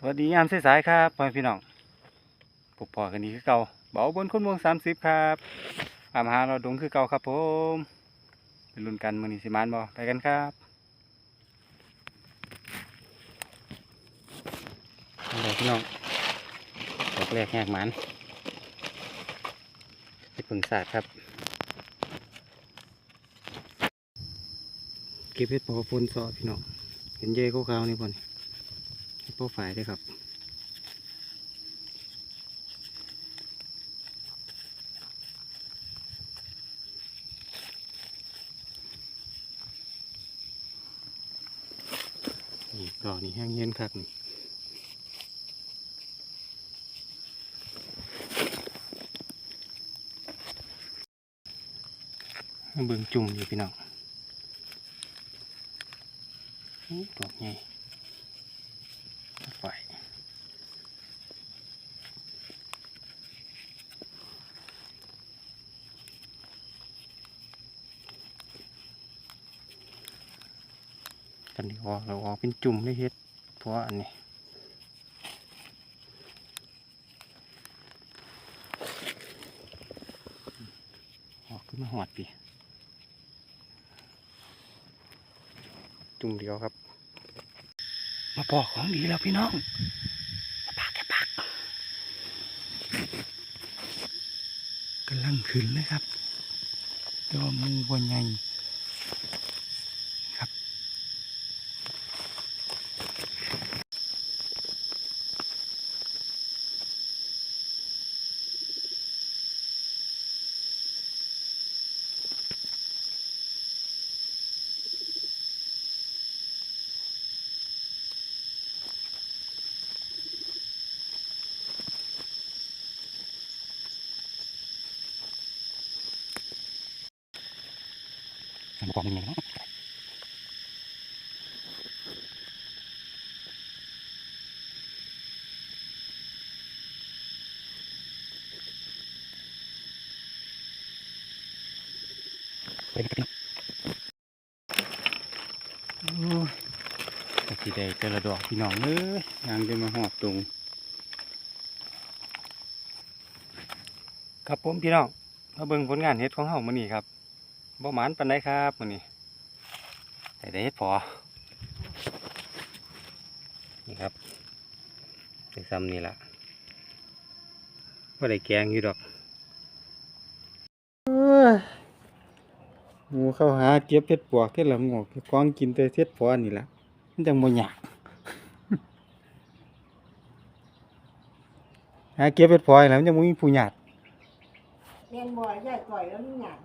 สวัสดียามสายๆครับพ่อพี่น้องพบพอกันนี้คือเก่าเบาบนคนเมืองสามสิบครับตามหาเราดงคือเก่าครับผมเป็นรุ่นกันมือนีสิมานบ่ไปกันครับเอาเลยพี่น้องดอกแรกแหกหมันที่ผึ่งศาสตร์ครับ เก็บเห็ดพอฝนสอพี่น้องเห็นเย่ขาวๆนี่บ่น เห็ดพอฝ่ายด้วยครับนี่ดอกนี่แห้งเย็นคักนี่เบิ่งจุ่มอยู่พี่น้องอู้ดอกใหญ่ไฟ กันนี้ออกเราออกเป็นจุ่มได้เฮ็ดเพราะอันนี้ออกขึ้นมาหอดปีจุ่มเดียวครับ มาปอกของดีแล้วพี่น้องมาปากแกปากกำลังขึ้นเลยครับตัวามือบนใหญ่ สมกองมันเนาะเป็นกันโอ้ยตะกี้ได้แต่ละดอกพี่น้องเอ้ยยางเดินมาหอบตรง ครับผมพี่น้องมาเบิ่งผลงานเฮ็ดของเฮามื้อนี้ครับ บ่หมานปานใดครับมื้อนี้แต่ได้เฮ็ดพอนี่ครับได้ซ้ำนี่ละบ่ได้แกงอยู่ดอกหมูเข้าหาเก็บเฮ็ดปวกเฮ็ดละงอกกองกินแต่เฮ็ดพอนี่ละมันจังบ่ยากหาเก็บเฮ็ดพอนี่ล่ะมันจังบ่มีผู้ญาติเรียนบ่อยใหญ่ก่อยแล้วนี่หยาด